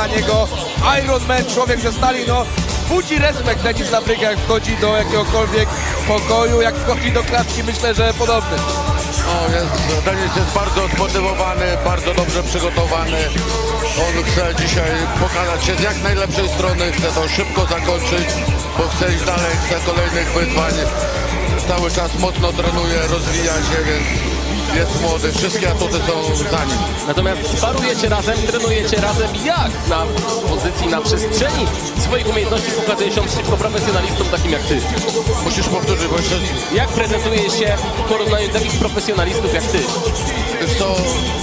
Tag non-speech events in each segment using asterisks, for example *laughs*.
dla niego Iron Man, człowiek ze stali, no budzi respekt Denis Labryga, jak wchodzi do jakiegokolwiek pokoju, jak wchodzi do klatki, myślę, że podobny. No, jest, Denis jest bardzo zmotywowany, bardzo dobrze przygotowany. On chce dzisiaj pokazać się z jak najlepszej strony, chce to szybko zakończyć, bo chce iść dalej, chce kolejnych wyzwań. Cały czas mocno trenuje, rozwija się, więc jest młody. Wszystkie atuty są za nim. Natomiast sparujecie razem, trenujecie razem jak na pozycji, na przestrzeni swoich umiejętności pokazuje się przeciwko profesjonalistom takim jak ty. Musisz powtórzyć, bo jeszcze Jak prezentuje się w porównaniu takich profesjonalistów jak ty? Wiesz co,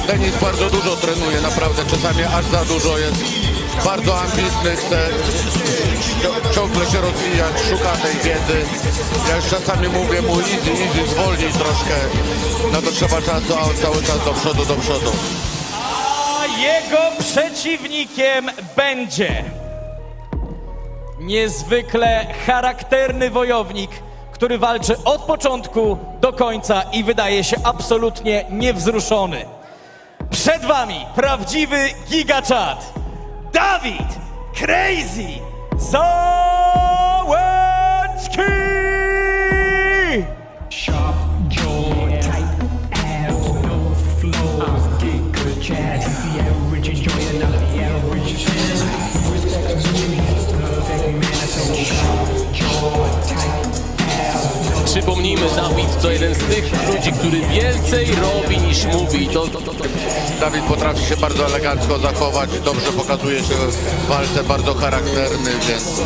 Denis bardzo dużo trenuje, naprawdę czasami aż za dużo jest. Bardzo ambitny, chce ciągle się rozwijać, szuka tej wiedzy. Ja już czasami mówię mu easy, easy, zwolnij troszkę. No to trzeba czasu, a cały czas do przodu, do przodu. A jego przeciwnikiem będzie niezwykle charakterny wojownik, który walczy od początku do końca i wydaje się absolutnie niewzruszony. Przed wami prawdziwy gigaczat Dawid Crazy Załęcki! Sharp jaw, no flow. Good chat, the average enjoying of the average fan. Respect beauty, perfect man, so sharp. Przypomnijmy, Dawid to jeden z tych ludzi, który więcej robi niż mówi. To, to, to, to. Dawid potrafi się bardzo elegancko zachować, dobrze pokazuje się w walce, bardzo charakterny, więc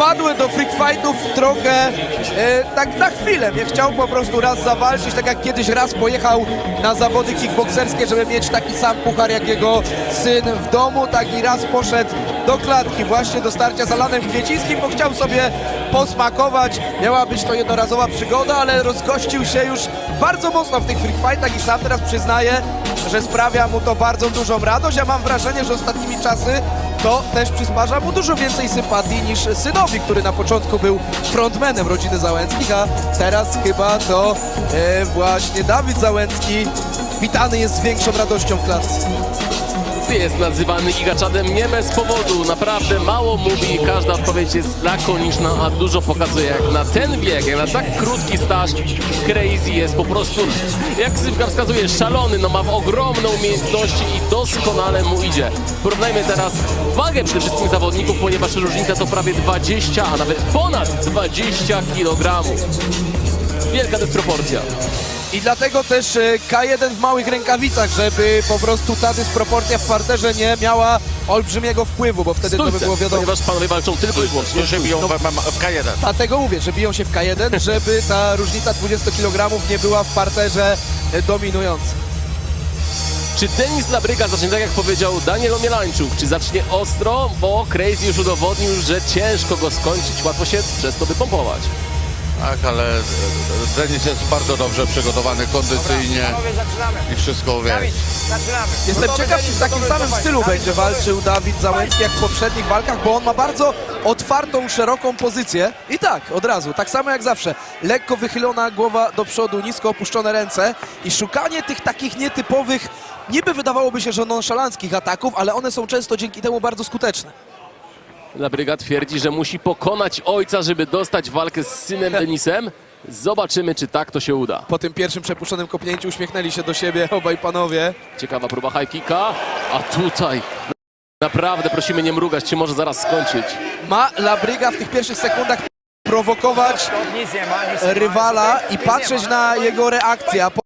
Wpadły do freak fightów trochę e, tak na chwilę. Nie chciał po prostu raz zawalczyć, tak jak kiedyś raz pojechał na zawody kickbokserskie, żeby mieć taki sam puchar jak jego syn w domu, tak i raz poszedł do klatki właśnie do starcia z Alanem Kwiecińskim, bo chciał sobie posmakować. Miała być to jednorazowa przygoda, ale rozgościł się już bardzo mocno w tych freak fightach i sam teraz przyznaje, że sprawia mu to bardzo dużą radość. Ja mam wrażenie, że ostatnimi czasy to też przysparza mu dużo więcej sympatii niż synowi, który na początku był frontmanem rodziny Załęckich, a teraz chyba to e, właśnie Dawid Załęcki witany jest z większą radością w klatce. Jest nazywany gigaczadem nie bez powodu. Naprawdę mało mówi, każda odpowiedź jest lakoniczna, a dużo pokazuje. Jak na ten wiek, jak na tak krótki staż, Crazy jest po prostu, jak ksywka wskazuje, szalony. No ma ogromne umiejętności i doskonale mu idzie. Porównajmy teraz wagę przede wszystkim zawodników, ponieważ różnica to prawie 20, a nawet ponad 20 kg. Wielka dysproporcja. I dlatego też e, K1 w małych rękawicach, żeby po prostu ta dysproporcja w parterze nie miała olbrzymiego wpływu, bo wtedy to by Stójce, było wiadomo. ponieważ panowie walczą tylko i wyłącznie. się biją w, MMA w K1. Dlatego mówię, że biją się w K1, *laughs* żeby ta różnica 20 kg nie była w parterze e, dominująca. Czy Denis Labryga zacznie tak jak powiedział Daniel Omielańczuk? Czy zacznie ostro? Bo Crazy już udowodnił, że ciężko go skończyć, łatwo się przez to wypompować. Tak, ale Denis jest bardzo dobrze przygotowany kondycyjnie i wszystko wie. Jestem ciekaw, czy w takim samym stylu będzie walczył Dawid Załęcki jak w poprzednich walkach, bo on ma bardzo otwartą, szeroką pozycję. I tak, od razu, tak samo jak zawsze. Lekko wychylona głowa do przodu, nisko opuszczone ręce i szukanie tych takich nietypowych, niby wydawałoby się, że nonszalanckich ataków, ale one są często dzięki temu bardzo skuteczne. Labryga twierdzi, że musi pokonać ojca, żeby dostać walkę z synem Denisem. Zobaczymy, czy tak to się uda. Po tym pierwszym przepuszczonym kopnięciu uśmiechnęli się do siebie obaj panowie. Ciekawa próba high kicka, a tutaj naprawdę prosimy nie mrugać, czy może zaraz skończyć. Ma Labryga w tych pierwszych sekundach prowokować rywala i patrzeć na jego reakcję, a po-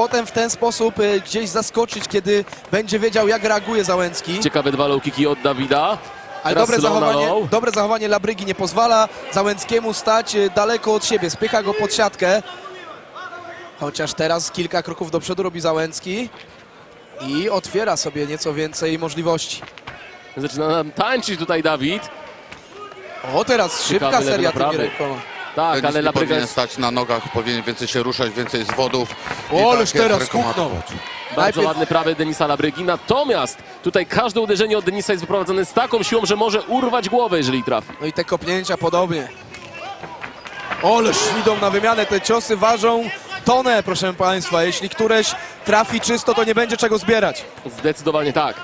potem w ten sposób y, gdzieś zaskoczyć, kiedy będzie wiedział, jak reaguje Załęcki. Ciekawe dwa low kicki od Dawida. Ale dobre zachowanie, dobre zachowanie Labrygi nie pozwala Załęckiemu stać y, daleko od siebie, spycha go pod siatkę. Chociaż teraz kilka kroków do przodu robi Załęcki i otwiera sobie nieco więcej możliwości. Zaczyna nam tańczyć tutaj Dawid. O, teraz szybka Ciekawy seria lewy na tymi prawy. rękoma. Tak, Denis ale nie Labryga powinien jest stać na nogach, powinien więcej się ruszać, więcej zwodów. I O, ależ tak jest teraz rękoma. huknął. Bardzo Najpierw- ładny prawy Denisa Labrygi. Natomiast tutaj każde uderzenie od Denisa jest wyprowadzone z taką siłą, że może urwać głowę, jeżeli trafi. No i te kopnięcia podobnie. Oleż idą na wymianę, te ciosy ważą tonę, proszę Państwa. Jeśli któreś trafi czysto, to nie będzie czego zbierać. Zdecydowanie tak.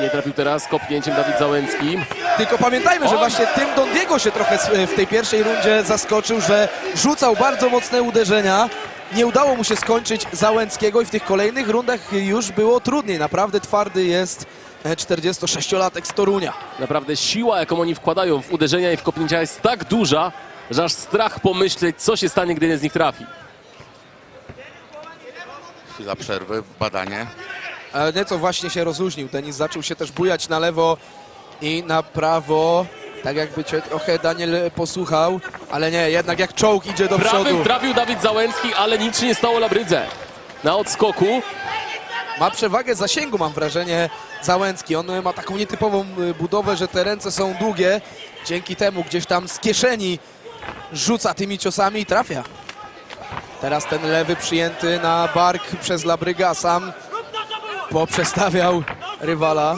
Nie trafił teraz kopnięciem Dawid Załęcki. Tylko pamiętajmy, że właśnie tym Don Diego się trochę w tej pierwszej rundzie zaskoczył, że rzucał bardzo mocne uderzenia. Nie udało mu się skończyć Załęckiego i w tych kolejnych rundach już było trudniej. Naprawdę twardy jest e, 46-latek z Torunia. Naprawdę siła, jaką oni wkładają w uderzenia i w kopnięcia jest tak duża, że aż strach pomyśleć, co się stanie, gdy jeden z nich trafi. Chwila przerwy, badanie. Ale nieco właśnie się rozluźnił. Denis zaczął się też bujać na lewo i na prawo. Tak jakby cię trochę Daniel posłuchał, ale nie, jednak jak czołg idzie do przodu. Prawym trafił Dawid Załęcki, ale nic się nie stało Labrydze. Na odskoku Ma przewagę zasięgu, mam wrażenie, Załęcki. On ma taką nietypową y, budowę, że te ręce są długie. Dzięki temu gdzieś tam z kieszeni rzuca tymi ciosami i trafia. Teraz ten lewy przyjęty na bark przez Labryga sam poprzestawiał rywala.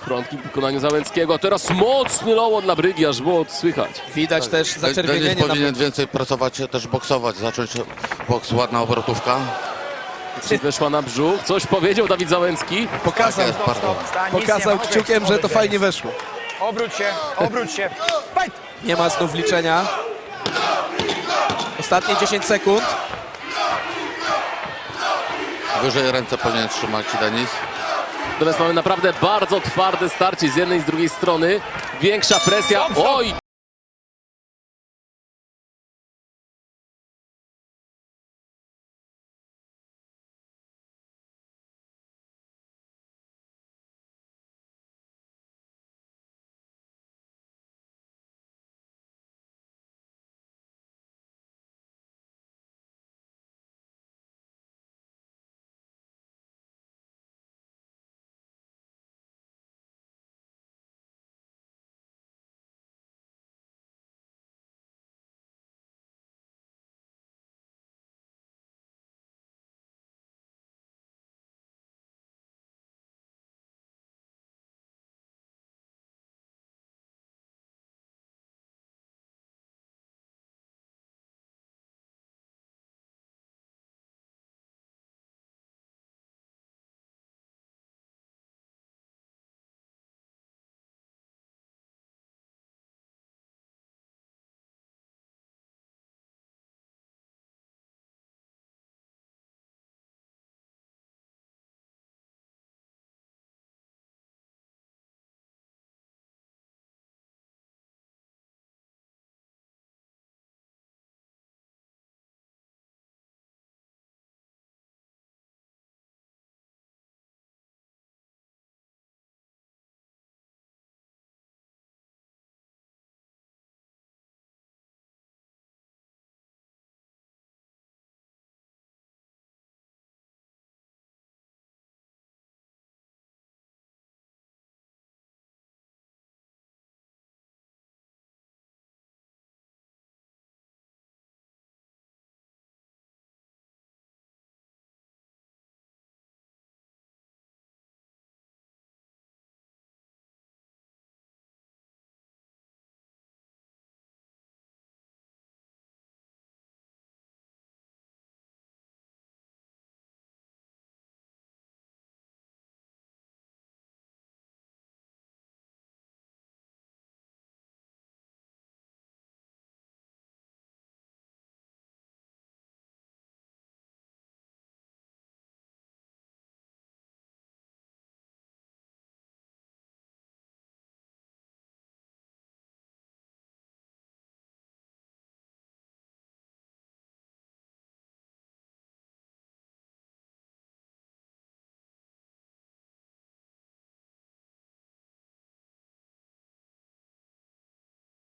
Frontki w wykonaniu Załęckiego. Teraz mocny low od Labrygi, aż było słychać. Widać też Denis zaczerwienienie na powinien więcej pracować, też boksować, zacząć boks, ładna obrotówka. Czy weszła na brzuch? Coś powiedział Dawid Załęcki. Pokazał, Tak jest, bardzo. pokazał kciukiem, że to fajnie weszło. Obróć się, obróć się. Fight! Nie ma znów liczenia. Ostatnie 10 sekund. Wyżej ręce powinien trzymać Denis. Natomiast mamy naprawdę bardzo twarde starcie z jednej i z drugiej strony. Większa presja. Oj,